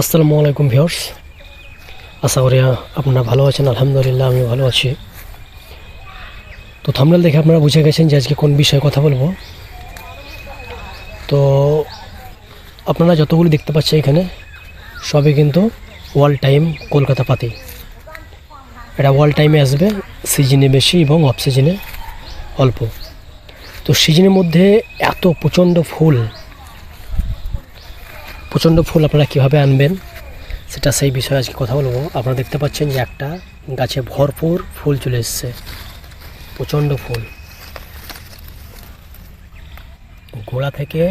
আসসালামু আলাইকুম ভিউয়ার্স। আশা করি আপনারা ভালো আছেন, আলহামদুলিল্লাহ আমি ভালো আছি। তো থামনেল দেখে আপনারা বুঝে গেছেন যে আজকে কোন বিষয়ে কথা বলব। তো আপনারা যতগুলি দেখতে পাচ্ছেন এখানে, সবই কিন্তু ওয়াল টাইম কলকাতা পাতি। এটা ওয়াল টাইমে আসবে সিজনে বেশি এবং অফ সিজনে অল্প। তো সিজনের মধ্যে এত প্রচণ্ড ফুল প্রচণ্ড ফুল আপনারা কীভাবে আনবেন, সেটা সেই বিষয়ে আজকে কথা বলব। আপনারা দেখতে পাচ্ছেন যে একটা গাছে ভরপুর ফুল চলে এসছে। প্রচণ্ড ফুল। গোড়া থেকে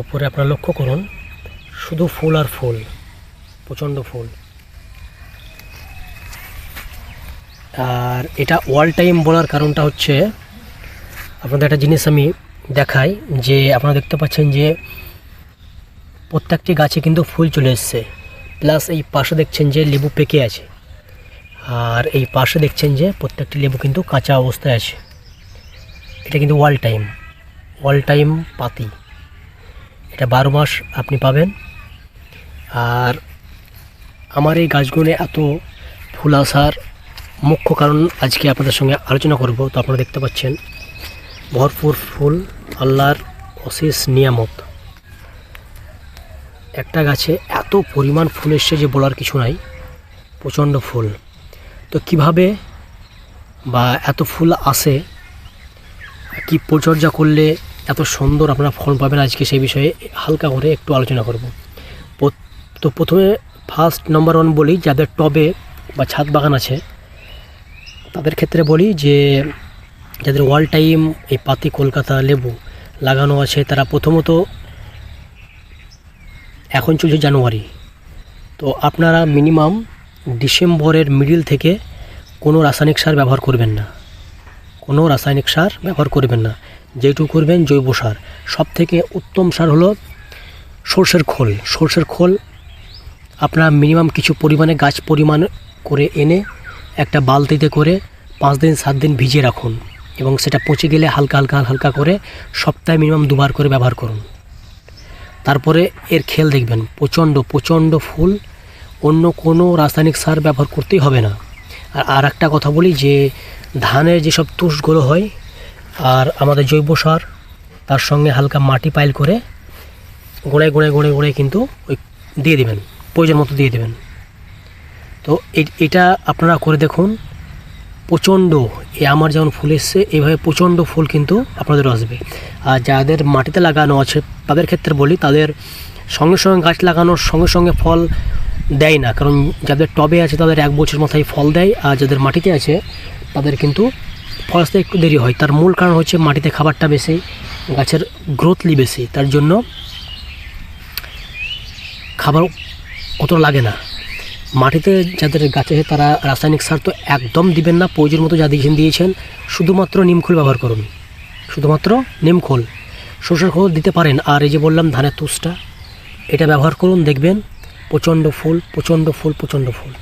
ওপরে আপনারা লক্ষ্য করুন, শুধু ফুল আর ফুল, প্রচণ্ড ফুল। আর এটা ওয়াল টাইম বলার কারণটা হচ্ছে, আপনাদের একটা জিনিস আমি দেখাই, যে আপনারা দেখতে পাচ্ছেন যে প্রত্যেকটি গাছে কিন্তু ফুল চলে এসছে। প্লাস এই পাশে দেখছেন যে লেবু পেকে আছে। আর এই পাশে দেখছেন যে প্রত্যেকটি লেবু কিন্তু কাঁচা অবস্থায় আছে। এটা কিন্তু ওয়াল টাইম। ওয়াল টাইম পাতি। এটা বারো মাস আপনি পাবেন। আর আমার এই গাছগুলো এত ফুল আসার মুখ্য কারণ আজকে আপনাদের সঙ্গে আলোচনা করব। তো আপনারা দেখতে পাচ্ছেন, ভরপুর ফুল, আল্লাহর অশেষ নিয়ামত। একটা গাছে এত পরিমাণ ফুল এসছে যে বলার কিছু নাই, প্রচণ্ড ফুল। তো কীভাবে বা এত ফুল আসে, কি পরিচর্যা করলে এত সুন্দর আপনারা ফল পাবেন আজকে সেই বিষয়ে হালকা করে একটু আলোচনা করব। তো প্রথমে ফার্স্ট নাম্বার ওয়ান বলি, যাদের টবে বা ছাদ বাগান আছে, তাদের ক্ষেত্রে বলি যে যাদের ওয়াল টাইম এই পাতি কলকাতা লেবু লাগানো আছে, তারা প্রথমত এখন চলছে জানুয়ারি। তো আপনারা মিনিমাম ডিসেম্বরের মিডিল থেকে কোনো রাসায়নিক সার ব্যবহার করবেন না। কোনো রাসায়নিক সার ব্যবহার করবেন না। যেটুকু করবেন জৈব সার। সব থেকে উত্তম সার হলো সর্ষের খোল। সর্ষের খোল আপনারা মিনিমাম কিছু পরিমাণে গাছ পরিমাণ করে এনে একটা বালতিতে করে পাঁচ দিন, সাত দিন ভিজিয়ে রাখুন এবং সেটা পচে গেলে হালকা হালকা হালকা করে সপ্তাহে মিনিমাম দুবার করে ব্যবহার করুন। তারপরে এর খেল দেখবেন। প্রচণ্ড প্রচণ্ড ফুল। অন্য কোনো রাসায়নিক সার ব্যবহার করতেই হবে না। আর আর একটা কথা বলি যে, ধানের যেসব তুষগুলো হয় আর আমাদের জৈব সার, তার সঙ্গে হালকা মাটি পাইল করে গোড়ায় গোড়ায় গোড়ায় গোড়ায় কিন্তু ওই দিয়ে দেবেন, প্রয়োজন মতো দিয়ে দেবেন। তো এটা আপনারা করে দেখুন। প্রচণ্ড এ আমার যেমন ফুল এসছে এইভাবে প্রচণ্ড ফুল কিন্তু আপনাদের আসবে। আর যাদের মাটিতে লাগানো আছে, তাদের ক্ষেত্রে বলি, তাদের সঙ্গে সঙ্গে গাছ লাগানোর সঙ্গে সঙ্গে ফল দেয় না। কারণ যাদের টবে আছে, তাদের এক বছর মাথায় ফল দেয়, আর যাদের মাটিতে আছে, তাদের কিন্তু ফল আসতে একটু দেরি হয়। তার মূল কারণ হচ্ছে মাটিতে খাবারটা বেশি, গাছের গ্রোথলি বেশি। তার জন্য খাবার অত লাগে না। মাটিতে যাদের গাছ আছে তারা রাসায়নিক সার তো একদম দিবেন না, প্রয়োজন মতো যা দিয়েছেন দিয়েছেন, শুধুমাত্র নিমখোল ব্যবহার করুন। শুধুমাত্র নিমখোল সরষের খোল দিতে পারেন, আর এই যে বললাম ধানের তুষটা, এটা ব্যবহার করুন, দেখবেন প্রচণ্ড ফুল প্রচণ্ড ফুল প্রচণ্ড ফুল।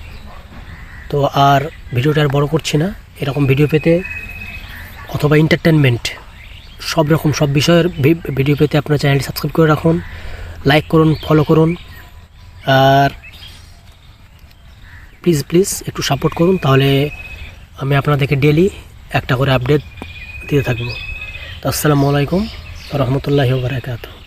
তো আর ভিডিওটা আর বড় করছি না, এরকম ভিডিও পেতে অথবা এন্টারটেনমেন্ট সব রকম, সব বিষয়ের ভিডিও পেতে আপনার চ্যানেলটি সাবস্ক্রাইব করে রাখুন লাইক করুন ফলো করুন, আর প্লিজ প্লিজ একটু সাপোর্ট করুন, তাহলে আমি আপনাদেরকে ডেলি একটা করে আপডেট দিতে থাকব। আসসালামু আলাইকুম, রহমতুল্লাহ বারাকাতুহ।